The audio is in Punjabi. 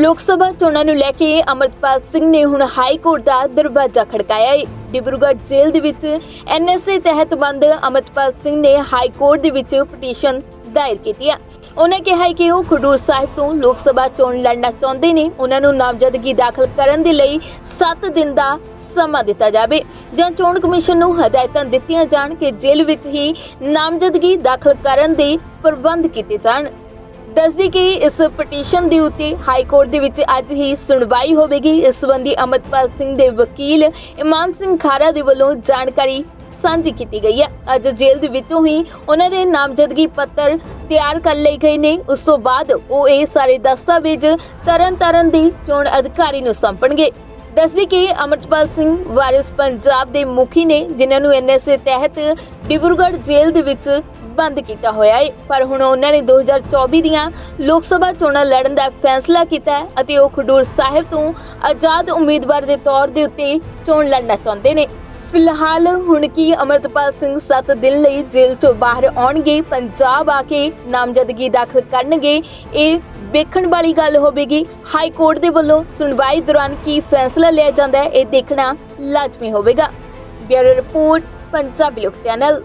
ਲੋਕ ਸਭਾ ਚੋਣਾਂ ਨੂੰ ਲੈ ਕੇ ਅਮਰਪਾਲ ਸਿੰਘ ਨੇ ਹੁਣ ਹਾਈ ਕੋਰਟ ਦਾ ਦਰਵਾਜ਼ਾ ਖੜਕਾਇਆ ਹੈ। ਡਿਬਰੂਗੜ੍ਹ ਜੇਲ੍ਹ ਦੇ ਵਿੱਚ ਐਨਐਸਏ ਤਹਿਤ ਬੰਦ ਅਮਰਪਾਲ ਸਿੰਘ ਨੇ ਹਾਈ ਕੋਰਟ ਦੇ ਵਿੱਚ ਪਟੀਸ਼ਨ ਦਾਇਰ ਕੀਤੀ ਹੈ। ਉਹਨਾਂ ਕਿਹਾ ਕਿ ਉਹ ਖਡੂਰ ਸਾਹਿਬ ਤੋਂ ਲੋਕ ਸਭਾ ਚੋਣ ਲੜਨਾ ਚਾਹੁੰਦੇ ਨੇ। ਉਹਨਾਂ ਨੂੰ ਨਾਮਜ਼ਦਗੀ ਦਾਖਲ ਕਰਨ ਦੇ ਲਈ 7 ਦਿਨ ਦਾ ਸਮਾਂ ਦਿੱਤਾ ਜਾਵੇ ਜਾਂ ਚੋਣ ਕਮਿਸ਼ਨ ਨੂੰ ਹਦਾਇਤਾਂ ਦਿੱਤੀਆਂ ਜਾਣ ਕਿ ਜੇਲ੍ਹ ਵਿੱਚ ਹੀ ਨਾਮਜ਼ਦਗੀ ਦਾਖਲ ਕਰਨ ਦੇ ਪ੍ਰਬੰਧ ਕੀਤੇ ਜਾਣ। ਦੱਸਦੀ ਕਿ ਇਸ ਪਟੀਸ਼ਨ ਦੇ ਉੱਤੇ ਹਾਈ ਕੋਰਟ ਦੇ ਵਿੱਚ ਅੱਜ ਹੀ ਸੁਣਵਾਈ ਹੋਵੇਗੀ। ਇਸ ਸੰਬੰਧੀ ਅਮਰਪਾਲ ਸਿੰਘ ਦੇ ਵਕੀਲ ਇਮਾਨ ਸਿੰਘ ਖਾਰਾ ਦੇ ਵੱਲੋਂ ਜਾਣਕਾਰੀ ਸਾਂਝੀ ਕੀਤੀ ਗਈ ਹੈ। ਅੱਜ ਜੇਲ੍ਹ ਦੇ ਵਿੱਚੋਂ ਹੀ ਉਹਨਾਂ ਦੇ ਨਾਮਜ਼ਦਗੀ ਪੱਤਰ ਤਿਆਰ ਕਰ ਲਏ ਗਏ ਨੇ। ਉਸ ਤੋਂ ਬਾਅਦ ਉਹ ਇਹ ਸਾਰੇ ਦਸਤਾਵੇਜ਼ ਤਰਨ ਤਾਰਨ ਦੇ ਚੋਣ ਅਧਿਕਾਰੀ ਨੂੰ ਸੌਂਪਣਗੇ। ਦੱਸਦੀ ਕਿ ਅਮਰਪਾਲ ਸਿੰਘ ਵਾਰਿਸ ਪੰਜਾਬ ਦੇ ਮੁਖੀ ਨੇ, ਜਿਨ੍ਹਾਂ ਨੂੰ ਐਨਐਸਏ ਤਹਿਤ ਡਿਬਰੂਗੜ੍ਹ ਜੇਲ੍ਹ ਦੇ ਵਿੱਚ ਬੰਦ ਕੀਤਾ ਹੋਇਆ ਹੈ। ਪਰ ਹੁਣ ਉਹਨਾਂ ਨੇ 2024 ਦੀਆਂ ਲੋਕ ਸਭਾ ਚੋਣਾਂ ਲੜਨ ਦਾ ਫੈਸਲਾ ਕੀਤਾ ਹੈ ਅਤੇ ਉਹ ਖਡੂਰ ਸਾਹਿਬ ਤੋਂ ਆਜ਼ਾਦ ਉਮੀਦਵਾਰ ਦੇ ਤੌਰ ਦੇ ਉੱਤੇ ਚੋਣ ਲੜਨਾ ਚਾਹੁੰਦੇ ਨੇ। ਫਿਲਹਾਲ ਹੁਣ ਕੀ ਅਮਰਤਪਾਲ ਸਿੰਘ 7 ਦਿਨ ਲਈ ਜੇਲ੍ਹ ਚੋਂ ਬਾਹਰ ਆਉਣਗੇ, ਪੰਜਾਬ ਆ ਕੇ ਨਾਮਜ਼ਦਗੀ ਦਾਖਲ ਕਰਨਗੇ, ਇਹ ਵੇਖਣ ਵਾਲੀ ਗੱਲ ਹੋਵੇਗੀ। ਹਾਈ ਕੋਰਟ ਦੇ ਵੱਲੋਂ ਸੁਣਵਾਈ ਦੌਰਾਨ ਕੀ ਫੈਸਲਾ ਲਿਆ ਜਾਂਦਾ ਹੈ, ਇਹ ਦੇਖਣਾ ਲਾਜ਼ਮੀ ਹੋਵੇਗਾ। ਬਿਊਰੋ ਰਿਪੋਰਟ, ਪੰਜਾਬੀ ਲੋਕ ਚੈਨਲ।